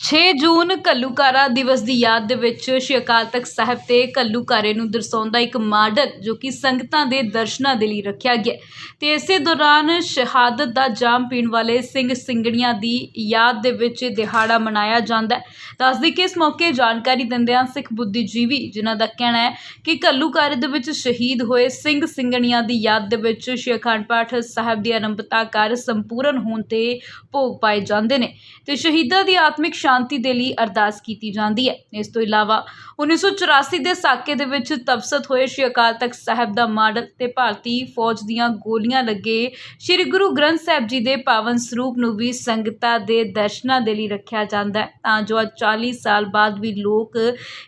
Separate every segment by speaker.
Speaker 1: 6 ਜੂਨ ਘੱਲੂਕਾਰਾ ਦਿਵਸ ਦੀ ਯਾਦ ਦੇ ਵਿੱਚ ਸ਼੍ਰੀ ਅਕਾਲ ਤਖਤ ਸਾਹਿਬ ਤੇ ਘੱਲੂਕਾਰੇ ਨੂੰ ਦਰਸਾਉਂਦਾ ਇੱਕ ਮਾਡਲ ਜੋ ਕਿ ਸੰਗਤਾਂ ਦੇ ਦਰਸ਼ਨਾਂ ਦੇ ਲਈ ਰੱਖਿਆ ਗਿਆ ਹੈ। ਤੇ ਇਸੇ ਦੌਰਾਨ ਸ਼ਹਾਦਤ ਦਾ ਜਾਮ ਪੀਣ ਵਾਲੇ ਸਿੰਘ ਸਿੰਘਣੀਆਂ ਦੀ ਯਾਦ ਦੇ ਵਿੱਚ ਇਹ ਦਿਹਾੜਾ ਮਨਾਇਆ ਜਾਂਦਾ ਹੈ। ਦੱਸਦੀ ਕਿ ਇਸ ਮੌਕੇ ਜਾਣਕਾਰੀ ਦਿੰਦਿਆਂ ਸਿੱਖ ਬੁੱਧੀਜੀਵੀ, ਜਿਨ੍ਹਾਂ ਦਾ ਕਹਿਣਾ ਹੈ ਕਿ ਘੱਲੂਕਾਰੇ ਦੇ ਵਿੱਚ ਸ਼ਹੀਦ ਹੋਏ ਸਿੰਘ ਸਿੰਘਣੀਆਂ ਦੀ ਯਾਦ ਦੇ ਵਿੱਚ ਸ਼੍ਰੀ ਅਖੰਡ ਪਾਠ ਸਾਹਿਬ ਦੀ ਅਰੰਭਤਾ ਕਰ ਸੰਪੂਰਨ ਹੋਣ ਤੇ ਭੋਗ ਪਾਏ ਜਾਂਦੇ ਨੇ। ਤੇ ਸ਼ਹੀਦਾਂ ਦੀ ਆਤਮਿਕ ਸ਼ਾਂਤੀ ਦੇ ਲਈ ਅਰਦਾਸ ਕੀਤੀ ਜਾਂਦੀ ਹੈ। ਇਸ ਤੋਂ ਇਲਾਵਾ 1984 ਦੇ ਸਾਕੇ ਦੇ ਵਿੱਚ ਤਬਸਤ ਹੋਏ ਸ਼੍ਰੀ ਅਕਾਲ ਤਖਤ ਸਾਹਿਬ ਦਾ ਮਾਡਲ ਤੇ ਭਾਰਤੀ ਫੌਜ ਦੀਆਂ ਗੋਲੀਆਂ ਲੱਗੇ ਸ਼੍ਰੀ ਗੁਰੂ ਗ੍ਰੰਥ ਸਾਹਿਬ ਜੀ ਦੇ ਪਾਵਨ ਸਰੂਪ ਨੂੰ ਵੀ ਸੰਗਤਾਂ ਦੇ ਦਰਸ਼ਨਾਂ ਦੇ ਲਈ ਰੱਖਿਆ ਜਾਂਦਾ ਹੈ। ਤਾਂ ਜੋ ਅੱਜ 40 ਸਾਲ ਬਾਅਦ ਵੀ ਲੋਕ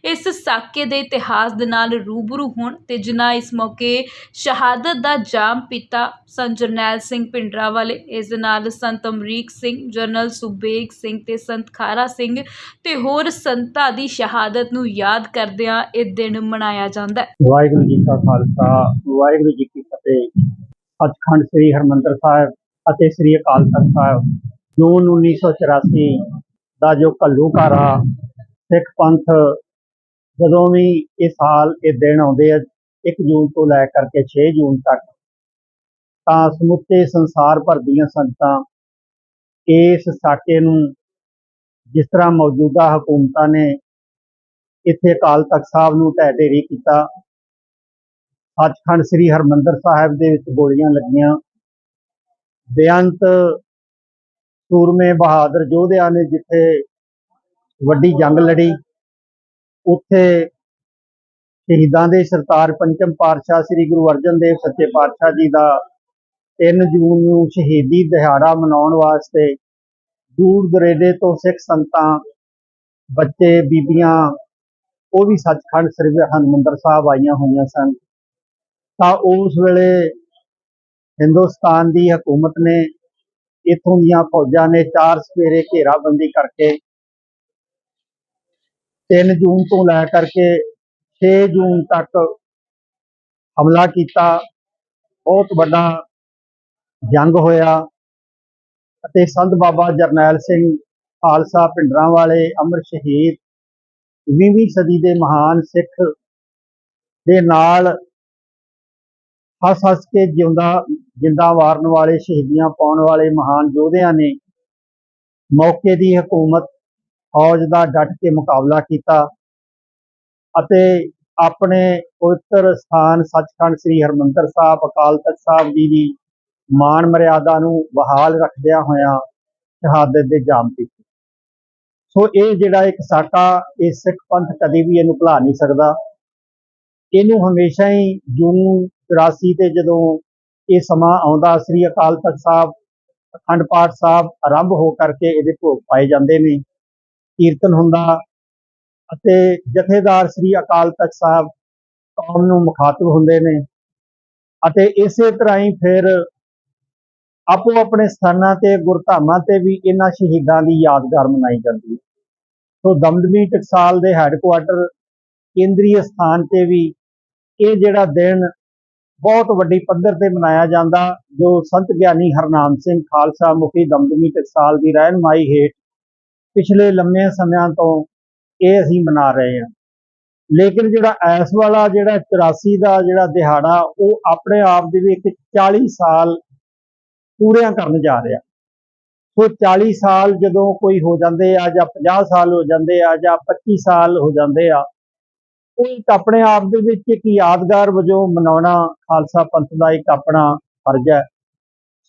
Speaker 1: ਇਸ ਸਾਕੇ ਦੇ ਇਤਿਹਾਸ ਦੇ ਨਾਲ ਰੂਬਰੂ ਹੋਣ ਤੇ ਜਿਨ੍ਹਾਂ ਇਸ ਮੌਕੇ ਸ਼ਹਾਦਤ ਦਾ ਜਾਮ ਪੀਤਾ, ਸੰਤ ਜਰਨੈਲ ਸਿੰਘ ਪਿੰਡਰਾ ਵਾਲੇ ਇਸ ਦੇ ਨਾਲ ਸੰਤ ਅਮਰੀਕ ਸਿੰਘ, ਜਨਰਲ ਸੁਬੇਗ ਸਿੰਘ ਤੇ ਸੰਤ ਖਾਰਾ ਸਿੰਘ ਤੇ ਹੋਰ ਸੰਤਾਂ ਦੀ ਸ਼ਹਾਦਤ ਨੂੰ ਯਾਦ ਕਰਦਿਆਂ ਇਹ ਦਿਨ ਮਨਾਇਆ ਜਾਂਦਾ ਹੈ।
Speaker 2: ਵਾਹਿਗੁਰੂ ਜੀ ਕਾ ਖਾਲਸਾ, ਵਾਹਿਗੁਰੂ ਜੀ ਕੀ ਫਤਿਹ। ਸੱਚਖੰਡ ਸ੍ਰੀ ਹਰਮੰਦਰ ਸਾਹਿਬ ਅਤੇ ਸ੍ਰੀ ਅਕਾਲ ਤਖਤ ਸਾਹਿਬ, ਜੂਨ 1984 ਦਾ ਜੋ ਘੱਲੂਘਾਰਾ ਸਿੱਖ ਪੰਥ ਜਦੋਂ ਵੀ ਇਹ ਸਾਲ ਇਹ ਦਿਨ ਆਉਂਦੇ ਆ 1 ਜੂਨ ਤੋਂ ਲੈ ਕਰਕੇ 6 ਜੂਨ ਤੱਕ, ਤਾਂ ਸਮੁੱਚੇ ਸੰਸਾਰ ਭਰ ਦੀਆਂ ਸੰਗਤਾਂ ਇਸ ਸਾਕੇ ਨੂੰ ਜਿਸ ਤਰ੍ਹਾਂ ਮੌਜੂਦਾ ਹਕੂਮਤਾਂ ਨੇ ਇੱਥੇ ਅਕਾਲ ਤਖਤ ਸਾਹਿਬ ਨੂੰ ਢਹਿ ਢੇਰੀ ਕੀਤਾ, ਸੱਚਖੰਡ ਸ੍ਰੀ ਹਰਮੰਦਰ ਸਾਹਿਬ ਦੇ ਵਿੱਚ ਗੋਲੀਆਂ ਲੱਗੀਆਂ। ਬੇਅੰਤ ਸੂਰਮੇ ਬਹਾਦਰ ਯੋਧਿਆਂ ਨੇ ਜਿੱਥੇ ਵੱਡੀ ਜੰਗ ਲੜੀ, ਉੱਥੇ ਸ਼ਹੀਦਾਂ ਦੇ ਸਰਤਾਰ ਪੰਚਮ ਪਾਤਸ਼ਾਹ ਸ੍ਰੀ ਗੁਰੂ ਅਰਜਨ ਦੇਵ ਸੱਚੇ ਪਾਤਸ਼ਾਹ ਜੀ ਦਾ 3 ਜੂਨ ਨੂੰ ਸ਼ਹੀਦੀ ਦਿਹਾੜਾ ਮਨਾਉਣ ਵਾਸਤੇ ਦੂਰ ਦਰੇਡੇ ਤੋਂ ਸਿੱਖ ਸੰਤਾਂ, ਬੱਚੇ, ਬੀਬੀਆਂ, ਉਹ ਵੀ ਸੱਚਖੰਡ ਸ੍ਰੀ ਹਰਿਮੰਦਰ ਸਾਹਿਬ ਆਈਆਂ ਹੋਈਆਂ ਸਨ। ਤਾਂ ਉਸ ਵੇਲੇ ਹਿੰਦੁਸਤਾਨ ਦੀ ਹਕੂਮਤ ਨੇ ਇਥੋਂ ਦੀਆਂ ਫੌਜਾਂ ਨੇ ਚਾਰ ਸਵੇਰੇ ਘੇਰਾਬੰਦੀ ਕਰਕੇ 3 ਜੂਨ ਤੋਂ ਲੈ ਕਰਕੇ 6 ਜੂਨ ਤੱਕ ਹਮਲਾ ਕੀਤਾ। ਬਹੁਤ ਵੱਡਾ ਜੰਗ ਹੋਇਆ। ਅਤੇ ਸੰਤ ਬਾਬਾ ਜਰਨੈਲ ਸਿੰਘ ਖਾਲਸਾ ਪਿੰਡਰਾਂ ਵਾਲੇ ਅਮਰ ਸ਼ਹੀਦ 20ਵੀਂ ਸਦੀ ਦੇ ਮਹਾਨ ਸਿੱਖ ਦੇ ਨਾਲ ਹੱਸ ਹੱਸ ਕੇ ਜਿਉਂਦਾ, ਜਿੰਦਾ ਵਾਰਨ ਵਾਲੇ ਸ਼ਹੀਦੀਆਂ ਪਾਉਣ ਵਾਲੇ ਮਹਾਨ ਯੋਧਿਆਂ ਨੇ ਮੌਕੇ ਦੀ ਹਕੂਮਤ, ਫੌਜ ਦਾ ਡਟ ਕੇ ਮੁਕਾਬਲਾ ਕੀਤਾ ਅਤੇ ਆਪਣੇ ਪਵਿੱਤਰ ਸਥਾਨ ਸੱਚਖੰਡ ਸ੍ਰੀ ਹਰਮੰਦਰ ਸਾਹਿਬ, ਅਕਾਲ ਤਖਤ ਸਾਹਿਬ ਜੀ ਦੀ ਮਾਣ ਮਰਿਆਦਾ ਨੂੰ ਬਹਾਲ ਰੱਖਦਿਆਂ ਹੋਇਆਂ ਸ਼ਹਾਦਤ ਦੇ ਜਾਮ ਕੀਤੇ। ਸੋ ਇਹ ਜਿਹੜਾ ਇੱਕ ਸਾਕਾ, ਇਹ ਸਿੱਖ ਪੰਥ ਕਦੇ ਵੀ ਇਹਨੂੰ ਭੁਲਾ ਨਹੀਂ ਸਕਦਾ। ਇਹਨੂੰ ਹਮੇਸ਼ਾ ਹੀ ਜੂਨ 84 ਤੇ ਜਦੋਂ ਇਹ ਸਮਾਂ ਆਉਂਦਾ, ਸ੍ਰੀ ਅਕਾਲ ਤਖਤ ਸਾਹਿਬ, ਅਖੰਡ ਪਾਠ ਸਾਹਿਬ ਆਰੰਭ ਹੋ ਕਰਕੇ ਇਹਦੇ ਭੋਗ ਪਾਏ ਜਾਂਦੇ ਨੇ, ਕੀਰਤਨ ਹੁੰਦਾ ਅਤੇ ਜਥੇਦਾਰ ਸ੍ਰੀ ਅਕਾਲ ਤਖਤ ਸਾਹਿਬ ਕੌਮ ਨੂੰ ਮੁਖਾਤਬ ਹੁੰਦੇ ਨੇ। ਅਤੇ ਇਸੇ ਤਰ੍ਹਾਂ ਹੀ ਫਿਰ ਆਪੋ ਆਪਣੇ ਸਥਾਨਾਂ ਤੇ, ਗੁਰਧਾਮਾਂ ਤੇ ਵੀ ਇਹਨਾਂ ਸ਼ਹੀਦਾਂ ਦੀ ਯਾਦਗਾਰ ਮਨਾਈ ਜਾਂਦੀ ਹੈ। ਸੋ ਦਮਦਮੀ ਟਕਸਾਲ ਦੇ ਹੈੱਡਕੁਆਟਰ ਕੇਂਦਰੀ ਸਥਾਨ ਤੇ ਵੀ ਇਹ ਜਿਹੜਾ ਦਿਨ ਬਹੁਤ ਵੱਡੀ ਪੱਧਰ ਤੇ ਮਨਾਇਆ ਜਾਂਦਾ, ਜੋ ਸੰਤ ਗਿਆਨੀ ਹਰਨਾਮ ਸਿੰਘ ਖਾਲਸਾ ਮੁਖੀ ਦਮਦਮੀ ਟਕਸਾਲ ਦੀ ਰਹਿਨਮਾਈ ਹੇਠ ਪਿਛਲੇ ਲੰਮੇ ਸਮਿਆਂ ਤੋਂ ਇਹ ਅਸੀਂ ਮਨਾ ਰਹੇ ਹਾਂ। ਲੇਕਿਨ ਜਿਹੜਾ ਐਸ ਵਾਲਾ ਜਿਹੜਾ 84 ਦਾ ਜਿਹੜਾ ਦਿਹਾੜਾ, ਉਹ ਆਪਣੇ ਆਪ ਦੇ ਵਿੱਚ 40 ਸਾਲ ਪੂਰੀਆਂ ਕਰਨ ਜਾ ਰਿਹਾ। ਸੋ 40 ਸਾਲ ਜਦੋਂ ਕੋਈ ਹੋ ਜਾਂਦੇ ਆ ਜਾਂ 50 ਸਾਲ ਹੋ ਜਾਂਦੇ ਆ ਜਾਂ 25 ਸਾਲ ਹੋ ਜਾਂਦੇ ਆ ਉਹ ਇੱਕ ਆਪਣੇ ਆਪ ਦੇ ਵਿੱਚ ਇੱਕ ਯਾਦਗਾਰ ਵਜੋਂ ਮਨਾਉਣਾ ਖਾਲਸਾ ਪੰਥ ਦਾ ਇੱਕ ਆਪਣਾ ਫਰਜ਼ ਹੈ।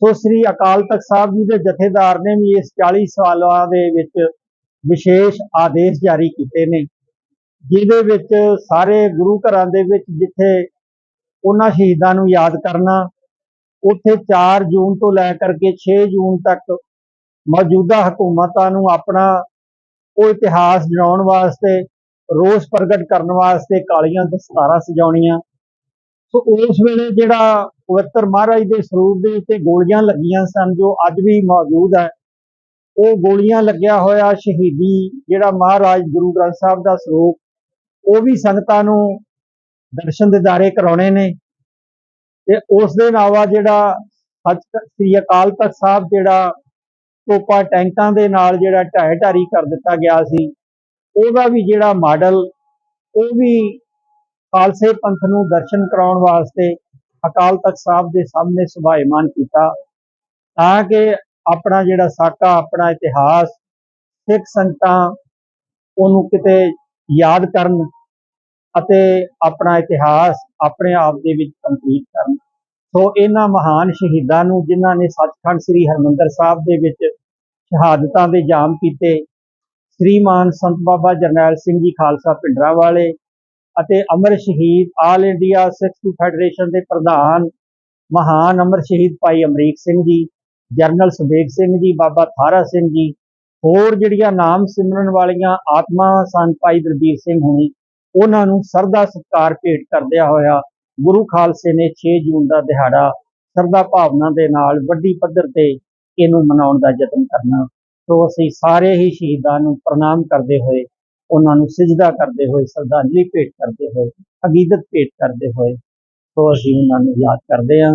Speaker 2: ਸੋ ਸ੍ਰੀ ਅਕਾਲ ਤਖਤ ਸਾਹਿਬ ਜੀ ਦੇ ਜਥੇਦਾਰ ਨੇ ਵੀ ਇਸ 40 ਸਾਲਾਂ ਦੇ ਵਿੱਚ ਵਿਸ਼ੇਸ਼ ਆਦੇਸ਼ ਜਾਰੀ ਕੀਤੇ ਨੇ, ਜਿਹਦੇ ਵਿੱਚ ਸਾਰੇ ਗੁਰੂ ਘਰਾਂ ਦੇ ਵਿੱਚ ਜਿੱਥੇ ਉਹਨਾਂ ਸ਼ਹੀਦਾਂ ਨੂੰ ਯਾਦ ਕਰਨਾ ਉੱਥੇ 4 ਜੂਨ ਤੋਂ ਲੈ ਕਰਕੇ 6 ਜੂਨ ਤੱਕ ਮੌਜੂਦਾ ਹਕੂਮਤਾਂ ਨੂੰ ਆਪਣਾ ਉਹ ਇਤਿਹਾਸ ਜਣਾਉਣ ਵਾਸਤੇ, ਰੋਸ ਪ੍ਰਗਟ ਕਰਨ ਵਾਸਤੇ ਕਾਲੀਆਂ ਦਸਤਾਰਾਂ ਸਜਾਉਣੀਆਂ। ਸੋ ਉਸ ਵੇਲੇ ਜਿਹੜਾ ਪਵਿੱਤਰ ਮਹਾਰਾਜ ਦੇ ਸਰੂਪ ਦੇ ਉੱਤੇ ਗੋਲੀਆਂ ਲੱਗੀਆਂ ਸਨ, ਜੋ ਅੱਜ ਵੀ ਮੌਜੂਦ ਹੈ, ਉਹ ਗੋਲੀਆਂ ਲੱਗਿਆ ਹੋਇਆ ਸ਼ਹੀਦੀ ਜਿਹੜਾ ਮਹਾਰਾਜ ਗੁਰੂ ਗ੍ਰੰਥ ਸਾਹਿਬ ਦਾ ਸਰੂਪ, ਉਹ ਵੀ ਸੰਗਤਾਂ ਨੂੰ ਦਰਸ਼ਨ ਦਿਦਾਰੇ ਕਰਾਉਣੇ ਨੇ। ਤੇ ਉਸ ਦੇ ਇਲਾਵਾ ਜਿਹੜਾ ਸੱਚ ਸ੍ਰੀ ਅਕਾਲ ਤਖਤ ਸਾਹਿਬ ਜਿਹੜਾ ਤੋਪਾਂ ਟੈਂਕਾਂ ਦੇ ਨਾਲ ਜਿਹੜਾ ਢਹਿ ਢਾਰੀ ਕਰ ਦਿੱਤਾ ਗਿਆ ਸੀ, ਉਹਦਾ ਵੀ ਜਿਹੜਾ ਮਾਡਲ, ਉਹ ਵੀ ਖਾਲਸੇ ਪੰਥ ਨੂੰ ਦਰਸ਼ਨ ਕਰਾਉਣ ਵਾਸਤੇ ਅਕਾਲ ਤਖਤ ਸਾਹਿਬ ਦੇ ਸਾਹਮਣੇ ਸੁਭਾਇਮਾਨ ਕੀਤਾ, ਤਾਂ ਕਿ ਆਪਣਾ ਜਿਹੜਾ ਸਾਕਾ, ਆਪਣਾ ਇਤਿਹਾਸ, ਸਿੱਖ ਸੰਗਤਾਂ ਉਹਨੂੰ ਕਿਤੇ ਯਾਦ ਕਰਨ ਅਤੇ ਆਪਣਾ ਇਤਿਹਾਸ ਆਪਣੇ ਆਪ ਦੇ ਵਿੱਚ ਕੰਪਲੀਟ ਕਰਨ। ਸੋ ਇਹਨਾਂ ਮਹਾਨ ਸ਼ਹੀਦਾਂ ਨੂੰ ਜਿਨ੍ਹਾਂ ਨੇ ਸੱਚਖੰਡ ਸ੍ਰੀ ਹਰਮੰਦਰ ਸਾਹਿਬ ਦੇ ਵਿੱਚ ਸ਼ਹਾਦਤਾਂ ਦੇ ਜਾਮ ਕੀਤੇ, ਸ੍ਰੀਮਾਨ ਸੰਤ ਬਾਬਾ ਜਰਨੈਲ ਸਿੰਘ ਜੀ ਖਾਲਸਾ ਪਿੰਡਰਾਂ ਵਾਲੇ ਅਤੇ ਅਮਰ ਸ਼ਹੀਦ ਆਲ ਇੰਡੀਆ ਸਿੱਖ ਫੈਡਰੇਸ਼ਨ ਦੇ ਪ੍ਰਧਾਨ ਮਹਾਨ ਅਮਰ ਸ਼ਹੀਦ ਭਾਈ ਅਮਰੀਕ ਸਿੰਘ ਜੀ ਜਰਨਲ ਸੁਬੇਗ ਸਿੰਘ ਜੀ, ਬਾਬਾ ਥਾਰਾ ਸਿੰਘ ਜੀ, ਹੋਰ ਜਿਹੜੀਆਂ ਨਾਮ ਸਿਮਰਨ ਵਾਲੀਆਂ ਆਤਮਾਵਾਂ ਸਨ ਭਾਈ ਦਲਬੀਰ ਸਿੰਘ ਹੁਣੀ ਉਹਨਾਂ ਨੂੰ ਸਰਦਾ ਸਤਕਾਰ ਭੇਟ ਕਰਦਿਆਂ ਹੋਇਆ ਗੁਰੂ ਖਾਲਸੇ ਨੇ 6 ਜੂਨ ਦਾ ਦਿਹਾੜਾ ਸਰਦਾ ਭਾਵਨਾ ਦੇ ਨਾਲ ਵੱਡੀ ਪੱਧਰ ਤੇ ਇਹਨੂੰ ਮਨਾਉਣ ਦਾ ਯਤਨ ਕਰਨਾ। ਸੋ ਅਸੀਂ ਸਾਰੇ ਹੀ ਸ਼ਹੀਦਾਂ ਨੂੰ ਪ੍ਰਣਾਮ ਕਰਦੇ ਹੋਏ, ਉਹਨਾਂ ਨੂੰ ਸਿਜਦਾ ਕਰਦੇ ਹੋਏ, ਸ਼ਰਧਾਂਜਲੀ ਭੇਟ ਕਰਦੇ ਹੋਏ ਅਕੀਦਤ ਭੇਟ ਕਰਦੇ ਹੋਏ, ਸੋ ਅਸੀਂ ਉਹਨਾਂ ਨੂੰ ਯਾਦ ਕਰਦੇ ਹਾਂ।